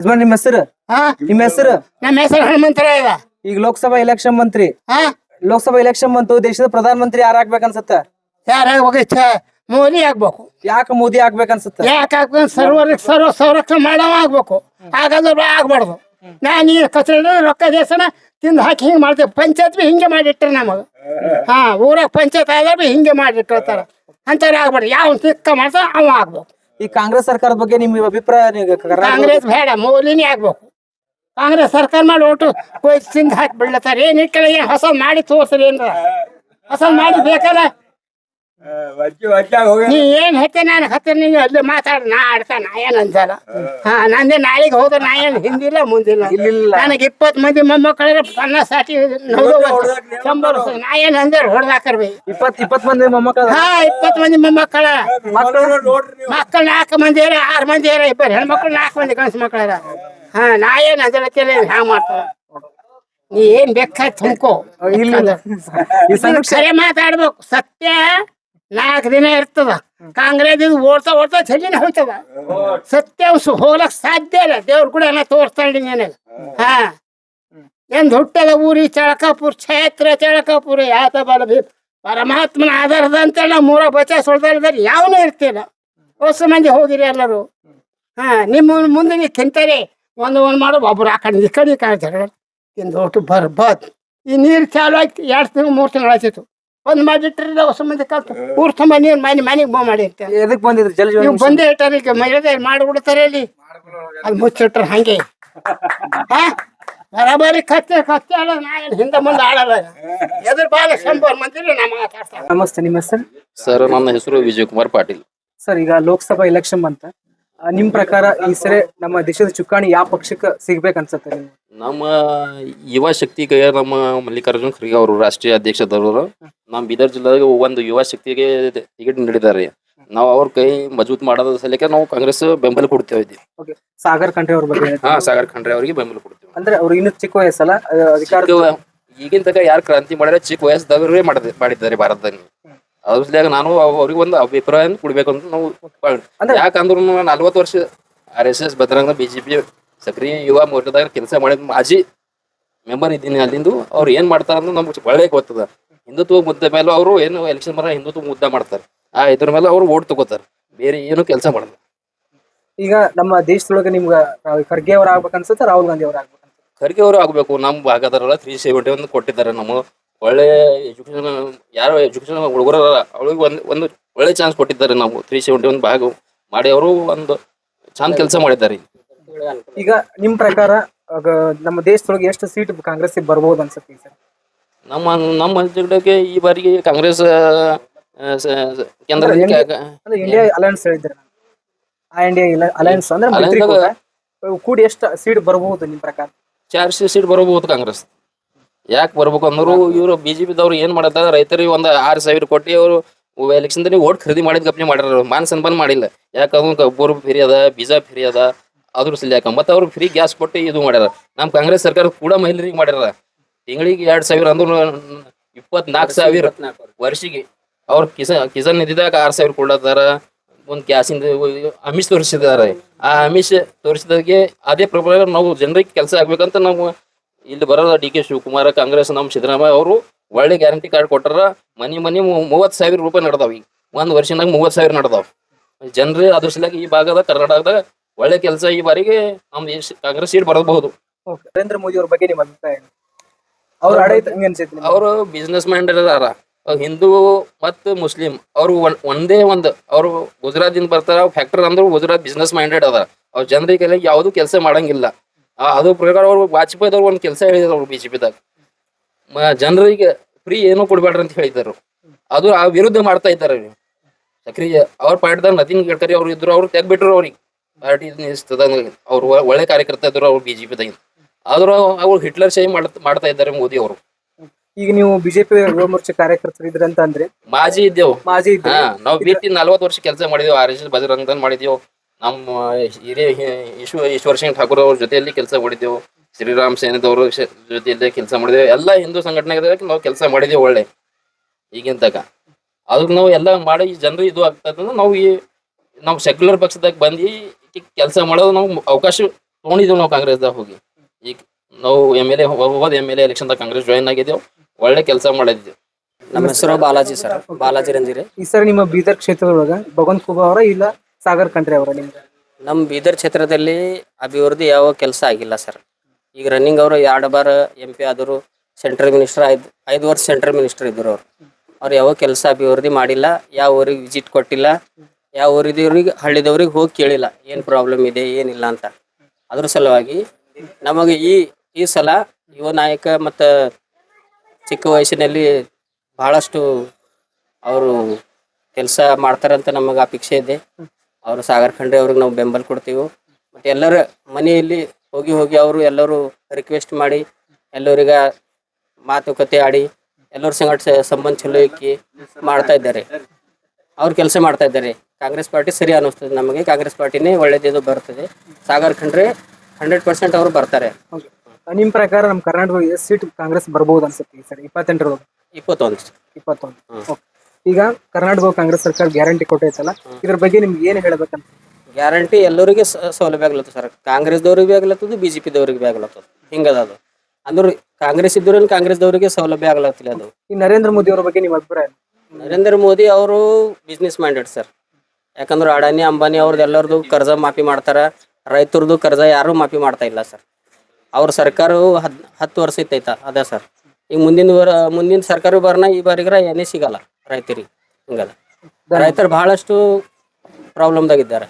ಯಜಮಾನ್ ನಿಮ್ಮ ಹೆಸರು? ಹಾ? ನಿಮ್ಮ ಹೆಸರು? ನಮ್ಮ ಹೆಸರು ಹನುಮಂತರಾಯ ಇದೆ ಈಗ ಲೋಕಸಭಾ ಎಲೆಕ್ಷನ್ ಮಂತ್ರಿ. ಹಾ? ಲೋಕಸಭಾ ಎಲೆಕ್ಷನ್ ಬಂತು ದೇಶದ ಪ್ರಧಾನ ಮಂತ್ರಿ ಯಾರು ಆಗ್ಬೇಕನ್ಸತ್ತ? ಯಾರಾಗ್ಬೇಕು ಮೋದಿ ಆಗ್ಬೇಕು. ಯಾಕೆ ಮೋದಿ ಆಗ್ಬೇಕನ್ಸತ್ತ? ಯಾಕೆ ಆಗ್ಬೇಕು? ಸರ್ವ ಸರ್ವ ಸಂರಕ್ಷಣೆ ಮಾಡವ ಆಗ್ಬೇಕು. ಹಾಗಾದ್ರೆ ಆಗ್ಬಾರ್ದು. ನಾನು ಈ ಕಚೇರಿ ರೊಕ್ಕ ದೇಶನ ತಿಂದು ಹಾಕಿ ಹಿಂಗೆ ಮಾಡ್ತೇವೆ ಪಂಚಾಯತ್ ಬಿ ಹಿಂಗೆ ಮಾಡಿಟ್ಟರೆ ನಮಗೆ. ಹಾ ಊರಾಗ ಪಂಚಾಯತ್ ಆದ್ರೆ ಬಿ ಹಿಂಗೆ ಮಾಡಿಟ್ಟಿರ್ತಾರೆ ಅಂತಾರೆ ಆಗ್ಬಾರ್ದು. ಯಾವ ಸಿಕ್ಕ ಮಾಡ್ತಾರೆ ಅವ ಆಗ್ಬೇಕು. ಈ ಕಾಂಗ್ರೆಸ್ ಸರ್ಕಾರದ ಬಗ್ಗೆ ನಿಮ್ಮ ಅಭಿಪ್ರಾಯ ಕಾಂಗ್ರೆಸ್ ಬೇಡ, ಮೋದಿನೇ ಆಗ್ಬೇಕು. ಕಾಂಗ್ರೆಸ್ ಸರ್ಕಾರ ಮಾಡಿ ಒಟ್ಟು ಕೊಯ್ ತಿಂದು ಹಾಕಿ ಬಿಡ್ಲತ್ತಾರ ಏನ್ ಇಟ್ಟಲ್ಲ ಏನ್ ಹೊಸ ಮಾಡಿ ತೋರ್ಸ್ರಿ ಏನ್ರ? ಹೊಸ ಮಾಡಿ ಬೇಕಲ್ಲ? ನೀ ಏನ್ ಹೇಳ್ತೆ ನಾನು ಹತ್ತಿರ ನೀನು ಅಲ್ಲಿ ಮಾತಾಡ ನಾ ಆಡ್ತಾ ನಾ ಏನ್ ಅನ್ಸಲ್ಲ ಹಾ. ನಂದೆ ನಾಳೆಗೆ ಹೋದ್ರೆ ನಾ ಏನ್ ಹಿಂದಿಲ್ಲ ಮುಂದಿಲ್ಲ. ನನಗೆ ಇಪ್ಪತ್ ಮಂದಿ ಮೊಮ್ಮಕ್ಕಳ ಪನ್ನ ಸಾಟಿ ಶಂಬರ್ ನಾ ಏನ್ ಅಂದ್ರೆ ಹೊಡೆದಾಕರ್ಬಿ ಇಪ್ಪತ್ ಇಪ್ಪತ್ ಮಂದಿ ಮೊಮ್ಮಕ್ಕಳು? ಹಾ ಇಪ್ಪತ್ ಮಂದಿ ಮೊಮ್ಮಕ್ಕಳ. ಮಕ್ಕಳು ನಾಲ್ಕು ಮಂದಿ ಇರ ಆರು ಮಂದಿ ಇರ ಇಬ್ಬರು ಹೆಣ್ಮಕ್ಳು ನಾಲ್ಕು ಮಂದಿ ಗಂಡ್ಸು ಮಕ್ಕಳ ಹಾ ನಾ ಏನ್ ಅದಕ್ಕೆ ಹ್ಯಾಂಗ ಮಾಡ್ತಾರ ನೀ ಏನ್ ಬೇಕಾದ್ ತುಂಬ್ಕೋ. ಇಲ್ಲ ಸಮೀಕ್ಷೆ ಮಾತಾಡ್ಬೇಕು. ಸತ್ಯ ನಾಲ್ಕು ದಿನ ಇರ್ತದ. ಕಾಂಗ್ರೆಸ್ ಇದು ಓಡ್ತಾ ಓಡ್ತಾ ಚಲಿನ ಹೋಯ್ತದ. ಸು- ಹೋಗ್ಲಕ್ ಸಾಧ್ಯ ಇಲ್ಲ. ದೇವ್ರ ಕೂಡ ಎಲ್ಲ ತೋರಿಸ್ತಾ ನನಗೆ. ಹಾ. ಎಂದ್ ಹುಟ್ಟದ ಊರಿ ಚಳಕಾಪುರ ಕ್ಷೇತ್ರ ಚಳಕಾಪುರ ಯಾತ ಬಲ ಪರಮಾತ್ಮನ ಆಧಾರದ ಅಂತೇಳಿ ನಾವು ಮೂರ ಬಚ ಸುಳ್ದಾರಿದ್ರೆ ಯಾವನು ಇರ್ತಿಲ್ಲ. ಹೊಸ ಮಂದಿ ಹೋಗಿರಿ ಎಲ್ಲರೂ. ಹಾ, ನಿಮ್ಮ ಮುಂದೆ ನೀವು ತಿಂತಾರೆ ಒಂದು ಒಂದು ಮಾಡೋ ಒಬ್ರು ಆ ಕಡೆ ಈ ಕಡೆ ಈ ಕಡೆ ಜಗಳ. ತಿಂದು ಈ ನೀರು ಚಾಲು ಆಯ್ತು. ಎರಡು ತಿಂಗಳು, ಮೂರು ತಿಂಗಳು ಆಯ್ತಿತ್ತು ಒಂದು ಮಾಡಿಟ್ರಿ ಹೊಸ ಮಂದಿ ಕಲ್ತು. ಊರ್ ತುಂಬ ನೀರು ಮನೆ ಮನೆಗೆ ಬೋ ಮಾಡಿರ್ತಾರೆ ಎದಕ್ ಬಂದಿದ್ರ ಜಲ್ ನೀವು? ಬಂದೇ ಇಟ್ಟಾರ ಈಗ ಮಹಿಳೆ ಮಾಡ್ಬಿಡ್ತಾರೆ ಅಲ್ಲಿ. ಅದು ಮುಚ್ಚಿಟ್ರ ಹಂಗೆ. ಹಾ? ಬರಾಬರಿ ಕತ್ತೆ ಕತ್ತೆ ಅಲ್ಲ ನಾ ಹಿಂದೆ ಮುಂದೆ ಆಡಲ್ಲ ಎದ್ರ ಬಾಲ ಶಂಬರ್ ಮಂದಿ ನಾ ಮಾತಾಡ್ತಾರೆ ನಮಸ್ತೆ ನಿಮ್ಮ ಹೆಸರು? ಸರ್ ನನ್ನ ಹೆಸರು ವಿಜಯ್ ಕುಮಾರ್ ಪಾಟೀಲ್. ಸರ್ ಈಗ ಲೋಕಸಭಾ ಎಲೆಕ್ಷನ್ ಬಂತ. ನಿಮ್ ಪ್ರಕಾರ ಈ ಸರಿ ನಮ್ಮ ದೇಶದ ಚುಕ್ಕಾಣಿ ಯಾವ ಪಕ್ಷಕ್ಕೆ ಸಿಗ್ಬೇಕನ್ಸತ್ತೆ ನಿಮ್ಗೆ? ನಮ್ಮ ಯುವ ಶಕ್ತಿಗೆ ನಮ್ಮ ಮಲ್ಲಿಕಾರ್ಜುನ್ ಖರ್ಗೆ ಅವರು ರಾಷ್ಟ್ರೀಯ ಅಧ್ಯಕ್ಷದವರು ನಮ್ಮ ಬೀದರ್ ಜಿಲ್ಲೆಗೆ ಒಂದು ಯುವ ಶಕ್ತಿಗೆ ಟಿಕೆಟ್ ನೀಡಿದ್ದಾರೆ. ನಾವು ಅವ್ರ ಕೈ ಮಜಬೂತ್ ಮಾಡೋದ್ರ ಸಲಕ್ಕೆ ನಾವು ಕಾಂಗ್ರೆಸ್ ಬೆಂಬಲ ಕೊಡ್ತೇವೆ. ಓಕೆ ಸಾಗರ್ ಖಂಡ್ರೆ ಅವ್ರ ಬಗ್ಗೆ ಹಾ ಸಾಗರ್ ಖಂಡ್ರೆ ಅವರಿಗೆ ಬೆಂಬಲ ಕೊಡ್ತೇವೆ. ಅಂದ್ರೆ ಅವ್ರು ಇನ್ನೂ ಚಿಕ್ಕ ವಯಸ್ಸಲ್ಲ ಅಧಿಕಾರ ಚಿಕ್ಕ- ಈಗಿನ ತನಕ ಯಾರು ಕ್ರಾಂತಿ ಮಾಡ್ಯಾರ ಚಿಕ್ಕ ವಯಸ್ಸದವರೇ ಮಾಡಿದ ಮಾಡಿದ್ದಾರೆ ಭಾರತದಲ್ಲಿ. ಸಲುವಾಗಿ ನಾನು ಅವ್ರಿಗೆ ಒಂದು ಅಭಿಪ್ರಾಯ ಕೊಡ್ಬೇಕು ಅಂತ ನಾವು ಅಂದ್ರೆ- ಯಾಕಂದ್ರು ನಲ್ವತ್ತು ವರ್ಷ ಆರ್ ಎಸ್ ಎಸ್ ಬದರಂಗ ಬಿಜೆಪಿ ಸಕ್ರಿಯ ಯುವ ಮೋರ್ಚಾದಾಗ ಕೆಲಸ ಮಾಡಿದ ಮಾಜಿ ಮೆಂಬರ್ ಇದ್ದೀನಿ ಅಲ್ಲಿಂದು. ಅವ್ರು ಏನ್ ಮಾಡ್ತಾರ ಅಂದ್ರೆ ನಮ್ಗೆ ಒಳ್ಳೆ ಗೊತ್ತದ. ಹಿಂದುತ್ವ ಮುದ್ದೆ ಮೇಲೆ ಅವರು ಏನು ಎಲೆಕ್ಷನ್ ಬರ ಹಿಂದುತ್ವ ಮುದ್ದೆ ಮಾಡ್ತಾರೆ. ಆ ಇದ್ರ ಮೇಲೆ ಅವರು ಓಟ್ ತಗೋತಾರೆ. ಬೇರೆ ಏನು ಕೆಲಸ ಮಾಡಲ್ಲ. ಈಗ ನಮ್ಮ ದೇಶದೊಳಗೆ ನಿಮ್ಗ ಖರ್ಗೆ ಅವ್ರ ಆಗ್ಬೇಕನ್ಸುತ್ತೆ ರಾಹುಲ್ ಗಾಂಧಿ ಅವ್ರ ಆಗ್ಬೇಕು ಖರ್ಗೆ ಅವರು ಆಗ್ಬೇಕು. ನಮ್ ಭಾಗದವರೆಲ್ಲ ತ್ರೀ ಸೆವೆಂಟಿ ಒಂದು ಕೊಟ್ಟಿದ್ದಾರೆ ನಮ್ಮ ಒಳ್ಳೆ ಎಜುಕೇಶನ್ ಯಾರು ಎಜುಕೇಶನ್ ಹುಡುಗರ ಅವಳಿಗೆ ಒಂದು ಒಂದು ಒಳ್ಳೆ ಚಾನ್ಸ್ ಕೊಟ್ಟಿದ್ದಾರೆ ನಾವು ತ್ರೀ ಸೆವೆಂಟಿ ಒಂದು ಭಾಗ ಮಾಡಿ ಅವರು ಒಂದು ಚಂದ ಕೆಲಸ ಮಾಡಿದ್ದಾರೆ ಈಗ ನಿಮ್ ಪ್ರಕಾರ ಆಗ ನಮ್ಮ ದೇಶದೊಳಗೆ ಎಷ್ಟು ಸೀಟ್ ಕಾಂಗ್ರೆಸ್ ಬರಬಹುದು ಅನ್ಸುತ್ತೆ ಸರ್? ನಮ್ಮ ನಮ್ಮ ಜಿಲ್ಲೆಗೆ ಈ ಬಾರಿಗೆ ಕಾಂಗ್ರೆಸ್ ಆ, ಸ- ಸ- ಕೇಂದ್ರದಲ್ಲಿ ಅಂದ್ರೆ ಅಂದ್ರೆ ಇಂಡಿಯಾ ಅಲಯನ್ಸ್ ಹೇಳಿದ್ರೆ ಆ ಇಂಡಿಯಾ ಅಲಯನ್ಸ್ ಅಂದ್ರೆ Alliance ಮೈತ್ರಿಕೂಟ. ಕೂಡಿ ಎಷ್ಟು ಸೀಟ್ ಬರಬಹುದು ನಿಮ್ ಪ್ರಕಾರ? ಚಾರ್ ಸೀಟ್ ಬರಬಹುದು ಕಾಂಗ್ರೆಸ್. ಯಾಕೆ ಬರ್ಬೇಕು ಅಂದ್ರು ಇವರು ಬಿಜೆಪಿದವ್ರು ಏನ್ ಮಾಡತ್ತ ರೈತರಿಗೆ ಒಂದ್ ಆರ್ ಸಾವಿರ ಕೊಟ್ಟಿ ಅವರು ಎಲೆಕ್ಷನ್ ದಲ್ಲಿ ಓಟ್ ಖರೀದಿ ಮಾಡಿದ ಕಂಪ್ನಿ ಮಾಡ್ಯಾರ ಮಾನ್ ಸನ್ಮಾನ ಮಾಡಿಲ್ಲ. ಯಾಕಂದ್ರೆ ಕಬ್ಬೂರ್ ಫ್ರೀ ಅದ, ಬೀಜ ಫ್ರೀ ಅದ, ಅದ್ರ ಸಲ್ಯಾಕ ಮತ್ತೆ ಅವ್ರು ಫ್ರೀ ಗ್ಯಾಸ್ ಕೊಟ್ಟು ಇದು ಮಾಡ್ಯಾರ. ನಮ್ ಕಾಂಗ್ರೆಸ್ ಸರ್ಕಾರ ಕೂಡ ಮಹಿಳೆಯರಿಗೆ ಮಾಡ್ಯಾರ. ತಿಂಗಳಿಗೆ ಎರಡ್ ಸಾವಿರ ಅಂದ್ರು ಇಪ್ಪತ್ನಾಲ್ಕು ಸಾವಿರ ವರ್ಷಿಗೆ. ಅವ್ರ ಕಿಸ ಕಿಸಾನ್ ನಿಧಿದಾಗ ಆರ್ ಸಾವಿರ ಕೊಡ್ಲತ್ತಾರ. ಒಂದ್ ಗ್ಯಾಸಿಂದ ಅಮಿಷ್ ತೋರಿಸಿದ್ದಾರೆ ಆ ಅಮಿಷ್ ತೋರಿಸಿದಾಗೆ ಅದೇ ಪ್ರಕಾರ ನಾವು ಜನರಿಗೆ ಕೆಲಸ ಆಗ್ಬೇಕಂತ ನಾವು ಇಲ್ಲಿ ಬರೋದ ಡಿ ಕೆ ಶಿವಕುಮಾರ ಕಾಂಗ್ರೆಸ್ ನಮ್ಮ ಸಿದ್ದರಾಮಯ್ಯ ಅವರು ಒಳ್ಳೆ ಗ್ಯಾರಂಟಿ ಕಾರ್ಡ್ ಕೊಟ್ಟಾರ. ಮನಿ ಮನಿ ಮೂವತ್ತು ಸಾವಿರ ರೂಪಾಯಿ ನಡೆದಾವ ಈಗ. ಒಂದ್ ವರ್ಷದಾಗ ಮೂವತ್ತು ಸಾವಿರ ನಡೆದಾವ. ಜನರೇ ಅದ್ರ ಸಲುವಾಗಿ ಈ ಭಾಗದ ಕರ್ನಾಟಕದಾಗ ಒಳ್ಳೆ ಕೆಲಸ ಈ ಬಾರಿಗೆ ನಮ್ ದೇಶ ಕಾಂಗ್ರೆಸ್ ಸೀಟ್ ಬರಬಹುದು. ನರೇಂದ್ರ ಮೋದಿ ಅವ್ರ ಬಗ್ಗೆ ನಿಮ್ಮ ಅಭಿಪ್ರಾಯ? ಅವ್ರ ಆಡಳಿತ ಹೆಂಗ್ ಅನ್ಸೈತಿ ಅವರು ಬಿಸ್ನೆಸ್ ಮ್ಯಾನ್ ಅದಾರ ಹಿಂದೂ ಮತ್ತು ಮುಸ್ಲಿಂ ಅವ್ರು ಒಂದ್- ಒಂದೇ ಅವರು ಗುಜರಾತ್ ಬರ್ತಾರ ಫ್ಯಾಕ್ಟರಿ ಅಂದ್ರೆ ಗುಜರಾತ್ ಬಿಸ್ನೆಸ್ ಮೈಂಡೆಡ್ ಅದ ಅವ್ರ ಜನರಿಗೆ ಯಾವುದು ಕೆಲಸ ಮಾಡಂಗಿಲ್ಲ. ಆ, ಅದು ಪ್ರಕಾರ ಅವ್ರು ವಾಜಪೇಯಿದವ್ರು ಒಂದು ಕೆಲಸ ಹೇಳಿದ್ರು ಅವ್ರು ಬಿಜೆಪಿದಾಗ ಜನರಿಗೆ ಫ್ರೀ ಏನೂ ಕೊಡ್ಬೇಡ್ರಿ ಅಂತ ಹೇಳಿದ್ರು. ಅದು ಆ ವಿರುದ್ಧ ಮಾಡ್ತಾ ಇದ್ದಾರೆ ಇವ್ರು. ಸಕ್ರಿಯ ಅವ್ರ ಪಾರ್ಟಿದಾಗ ನದಿನ್ ಗಡ್ಕರಿ ಅವ್ರು ಇದ್ರು ಅವ್ರು ತೆಗ್ಬಿಟ್ರು ಅವ್ರಿಗೆ. ಪಾರ್ಟಿ ಅವ್ರು ಒ- ಒಳ್ಳೆ ಕಾರ್ಯಕರ್ತ ಇದ್ರು ಅವ್ರು ಬಿಜೆಪಿದಾಗ ಆದ್ರೂ ಅವ್ರು ಹಿಟ್ಲರ್ ಶೈ ಮಾಡ್ತಾ ಮಾಡ್ತಾ ಇದ್ದಾರೆ ಮೋದಿ ಅವರು. ಈಗ ನೀವು ಬಿಜೆಪಿ ಯುವ ಕಾರ್ಯಕರ್ತರು ಇದ್ರ ಅಂತ ಅಂದ್ರೆ? ಮಾಜಿ ಇದ್ದೇವು. ಮಾಜಿ ಇದ್ರಿ. ಹಾ ನಾವು ಬಿಟ್ಟು ನಲ್ವತ್ತು ವರ್ಷ ಕೆಲಸ ಮಾಡಿದೆವು ಆರ್ ಎಸ್ ಎಸ್ ಮಾಡಿದೆವು. ನಮ್ಮ ಹಿರಿಯ ಈಶ್ವ ಈಶ್ವರ್ ಸಿಂಗ್ ಠಾಕೂರ್ ಅವ್ರ ಜೊತೆಯಲ್ಲಿ ಕೆಲಸ ಮಾಡಿದೆವು ಶ್ರೀರಾಮ್ ಸೇನೆದವರು ಜೊತೆಯಲ್ಲಿ ಕೆಲಸ ಮಾಡಿದೆವು ಎಲ್ಲ ಹಿಂದೂ ಸಂಘಟನೆಗೆ ನಾವು ಕೆಲಸ ಮಾಡಿದೆವು ಒಳ್ಳೆ. ಈಗಿನ ತಕ. ಅದಕ್ಕೆ ನಾವು ಎಲ್ಲ ಮಾಡಿ ಜನರು ಇದು ಆಗ್ತದಂದ್ರೆ ನಾವು ಈ ನಾವು ಸೆಕ್ಯುಲರ್ ಪಕ್ಷದಾಗ ಬಂದು ಕೆಲಸ ಮಾಡೋದು ನಾವು ಅವಕಾಶ ತೊಗೊಂಡಿದ್ದೇವೆ ನಾವು ಕಾಂಗ್ರೆಸ್ದಾಗ ಹೋಗಿ. ಈಗ ನಾವು ಎಂ ಎಲ್ ಎ ಹೋಗೋದು ಎಂ ಎಲ್ ಎ ಎಲೆಕ್ಷನ್ದಾಗ ಕಾಂಗ್ರೆಸ್ ಜಾಯಿನ್ ಆಗಿದ್ದೇವೆ. ಒಳ್ಳೆ ಕೆಲಸ ಮಾಡಿದ್ದೇವೆ. ನಮ್ಮ ಹೆಸರು ಬಾಲಾಜಿ ಸರ್. ಬಾಲಾಜಿ ರಂಜಿರಿ. ಈ ಸರ್ ನಿಮ್ಮ ಬೀದರ್ ಕ್ಷೇತ್ರದೊಳಗ ಭಗವಂತ ಕುಬಾ ಅವರ ಇಲ್ಲ ಸಾಗರ್ ಕಂಟ್ರಿ ಅವರ ನಿಮ್ಗೆ? ನಮ್ಮ ಬೀದರ್ ಕ್ಷೇತ್ರದಲ್ಲಿ ಅಭಿವೃದ್ಧಿ ಯಾವ ಕೆಲಸ ಆಗಿಲ್ಲ ಸರ್. ಈಗ ರನ್ನಿಂಗ್ ಅವರು ಎರಡು ಬಾರ ಎಂ ಪಿ ಆದರು ಸೆಂಟ್ರಲ್ ಮಿನಿಸ್ಟರ್ ಐದು ಐದು ವರ್ಷ ಸೆಂಟ್ರಲ್ ಮಿನಿಸ್ಟರ್ ಇದ್ದರು ಅವ್ರು. ಅವ್ರು ಯಾವ ಕೆಲಸ ಅಭಿವೃದ್ಧಿ ಮಾಡಿಲ್ಲ, ಯಾವ ಊರಿಗೆ ವಿಸಿಟ್ ಕೊಟ್ಟಿಲ್ಲ, ಯಾವ ಊರಿದವ್ರಿಗೆ, ಹಳ್ಳಿದವ್ರಿಗೆ ಹೋಗಿ ಕೇಳಿಲ್ಲ, ಏನು ಪ್ರಾಬ್ಲಮ್ ಇದೆ, ಏನಿಲ್ಲ ಅಂತ. ಅದ್ರ ಸಲುವಾಗಿ ನಮಗೆ ಈ ಈ ಸಲ ಯುವ ನಾಯಕ ಮತ್ತು ಚಿಕ್ಕ ವಯಸ್ಸಿನಲ್ಲಿ ಬಹಳಷ್ಟು ಅವರು ಕೆಲಸ ಮಾಡ್ತಾರಂತ ನಮಗೆ ಅಪೇಕ್ಷೆ ಇದೆ. ಅವರು ಸಾಗರ್ ಖಂಡ್ರೆ ಅವ್ರಿಗೆ ನಾವು ಬೆಂಬಲ ಕೊಡ್ತೀವಿ. ಮತ್ತೆ ಎಲ್ಲರ ಮನೆಯಲ್ಲಿ ಹೋಗಿ ಹೋಗಿ ಅವರು ಎಲ್ಲರೂ ರಿಕ್ವೆಸ್ಟ್ ಮಾಡಿ ಎಲ್ಲರಿಗ ಮಾತುಕತೆ ಆಡಿ ಎಲ್ಲರ ಸಂಘಟ ಸಂಬಂಧ ಚಲೋ ಇಕ್ಕಿ ಮಾಡ್ತಾ ಇದ್ದಾರೆ. ಅವ್ರು ಕೆಲಸ ಮಾಡ್ತಾ ಇದ್ದಾರೆ. ಕಾಂಗ್ರೆಸ್ ಪಾರ್ಟಿ ಸರಿ ಅನ್ನಿಸ್ತದೆ ನಮಗೆ. ಕಾಂಗ್ರೆಸ್ ಪಾರ್ಟಿನೇ ಒಳ್ಳೇದಿದು ಬರ್ತದೆ. ಸಾಗರ್ ಖಂಡ್ರೆ ಹಂಡ್ರೆಡ್ ಪರ್ಸೆಂಟ್ ಅವರು ಬರ್ತಾರೆ. ನಿಮ್ಮ ನಿಮ್ ಪ್ರಕಾರ ನಮ್ಮ ಕರ್ನಾಟಕದ ಎಷ್ಟು ಸೀಟ್ ಕಾಂಗ್ರೆಸ್ ಬರ್ಬೋದು ಅನ್ಸುತ್ತೆ ಸರ್? ಇಪ್ಪತ್ತೆಂಟರೊಳಗೆ? ಇಪ್ಪತ್ತೊಂದು. ಇಪ್ಪತ್ತೊಂದು. Okay. ಈಗ ಕರ್ನಾಟಕ ಕಾಂಗ್ರೆಸ್ ಸರ್ಕಾರ ಗ್ಯಾರಂಟಿ ಕೊಟ್ಟೈತಲ್ಲ ಇದ್ರ ಬಗ್ಗೆ ನಿಮ್ಗೆ ಏನ್ ಹೇಳ್ಬೇಕಂತ? ಗ್ಯಾರಂಟಿ ಎಲ್ಲರಿಗೆ ಸೌಲಭ್ಯ ಆಗ್ಲತ್ತದ ಸರ್. ಕಾಂಗ್ರೆಸ್ದವ್ರಿಗೆ ಭೀ ಆಗ್ಲತ್ತದ ಬಿ ಜೆ ಪಿದವ್ರಿಗೆ ಭೀ ಆಗ್ಲತ್ತದ. ಹಿಂಗದ ಅದು ಅಂದ್ರೆ ಕಾಂಗ್ರೆಸ್ ಇದ್ದವ್ರಲ್ಲಿ ಕಾಂಗ್ರೆಸ್ದವ್ರಿಗೆ ಸೌಲಭ್ಯ ಆಗ್ಲತ್ತಿಲ್ಲ ಅದು. ಈ ನರೇಂದ್ರ ಮೋದಿ ಅವ್ರ ಬಗ್ಗೆ ನಿಮ್ ಅಭಿಪ್ರಾಯ ಏನು? ನರೇಂದ್ರ ಮೋದಿ ಅವರು ಬಿಸ್ನೆಸ್ ಮೈಂಡೆಡ್ ಸರ್ ಯಾಕಂದ್ರೆ ಅಡಾನಿ ಅಂಬಾನಿ ಅವ್ರದ್ದು ಎಲ್ಲರದು ಕರ್ಜ ಮಾಫಿ ಮಾಡ್ತಾರ. ರೈತರದು ಕರ್ಜ ಯಾರು ಮಾಫಿ ಮಾಡ್ತಾ ಇಲ್ಲ ಸರ್ ಅವ್ರ ಸರ್ಕಾರವು ಹದ್ ಹತ್ತು ವರ್ಷ ಇತ್ತೈತ ಅದ ಸರ್ ಈಗ ಮುಂದಿನ ವರ ಮುಂದಿನ ಸರ್ಕಾರ ಬರ್ನ ಈ ಬಾರಿಗ್ರ ಏನೇ ಸಿಗಲ್ಲ. ರೈತರಿಗೆ ಹಿಂಗಲ್ಲ. ರೈತರು ಬಹಳಷ್ಟು ಪ್ರಾಬ್ಲಮ್ದಾಗಿದ್ದಾರೆ